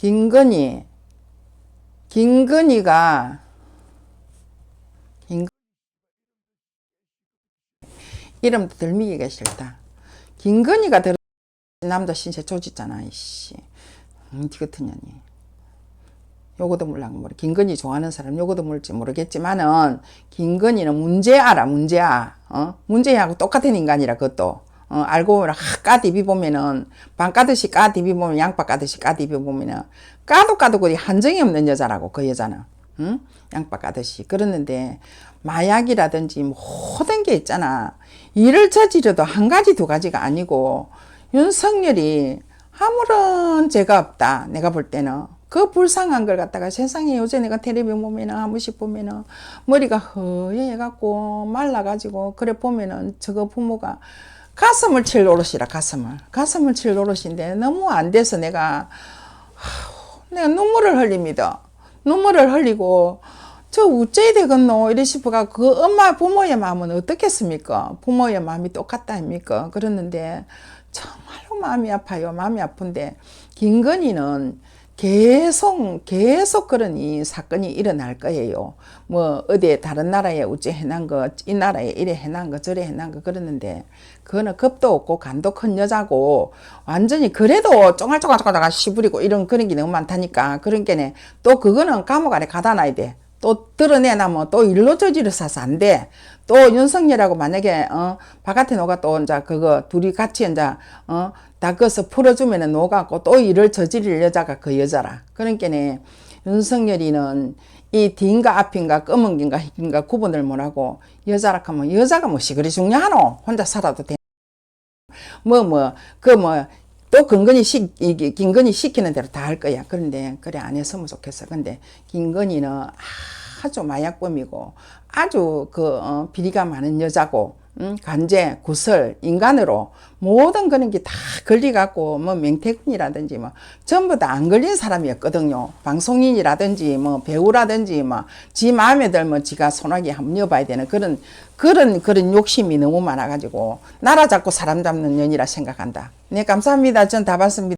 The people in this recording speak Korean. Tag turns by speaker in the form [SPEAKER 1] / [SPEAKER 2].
[SPEAKER 1] 김건희 김건희가 김 이름도 들미기가 싫다. 김건희가 들 남자 신세 조지잖아 이씨. 음, 같은 년이. 요거도 몰랑 모르. 김건희 좋아하는 사람 요거도 모를지 모르겠지만은 김건희는 문제아라 문제아. 어? 문제하고 똑같은 인간이라 그것도. 어, 알고 보면 까 디비 보면은 방 까듯이 까 디비 보면 양파 까듯이 까 디비 보면은 까도 까도 그리 한정이 없는 여자라고 그 여자는. 응? 양파 까듯이 그러는데 마약이라든지 모든 게 있잖아. 일을 저지르도 한 가지 두 가지가 아니고 윤석열이 아무런 죄가 없다. 내가 볼 때는 그 불쌍한 걸 갖다가 세상에 요새 내가 텔레비 보면은 한 번씩 보면은 머리가 허해갖고 말라가지고 그래 보면은 저거 부모가 가슴을 칠 노릇이라 가슴을 가슴을 칠 노릇인데 너무 안 돼서 내가 아우, 내가 눈물을 흘립니다. 눈물을 흘리고 저 우째이 되겠노 이래 싶어가 그 엄마 부모의 마음은 어떻겠습니까? 부모의 마음이 똑같다 아닙니까? 그랬는데 정말로 마음이 아파요. 마음이 아픈데 김건희는 계속 계속 그런 이 사건이 일어날 거예요. 뭐 어디에 다른 나라에 우째 해난 거, 이 나라에 이래 해난 거, 저래 해난 거 그러는데 그거는 겁도 없고 간도 큰 여자고 완전히 그래도 쫑알쫑알쫑알 시부리고 이런 그런 게 너무 많다니까 그런 게네 또 그거는 감옥 안에 가다 놔야 돼. 또 드러내나면 또 일로 저지를 사서 안 돼. 또 윤석열하고 만약에 어 바깥에 노가 또 이제 그거 둘이 같이 이제 어다 그서 풀어주면은 노가고 또 일을 저지를 여자가 그 여자라. 그러니까네 윤석열이는 이 뒤인가 앞인가 검은 긴가 흰가 구분을 못하고 여자라 하면 여자가 뭐시 그리 중요하노? 혼자 살아도 돼. 뭐 뭐 그 뭐 또 근근히 시 이게 김건희 시키는 대로 다 할 거야. 그런데 그래 안 했으면 좋겠어. 근데 김건희는 아 주 마약범이고 아주 그 어, 비리가 많은 여자고 음, 간제, 구설, 인간으로 모든 그런 게 다 걸려갖고 뭐 명태균이라든지 뭐 전부 다 안 걸린 사람이었거든요. 방송인이라든지 뭐 배우라든지 뭐 지 마음에 들면 지가 한번 여봐야 되는 그런 그런 그런 욕심이 너무 많아가지고 나라 잡고 사람 잡는 년이라 생각한다. 네 감사합니다. 전 다 봤습니다.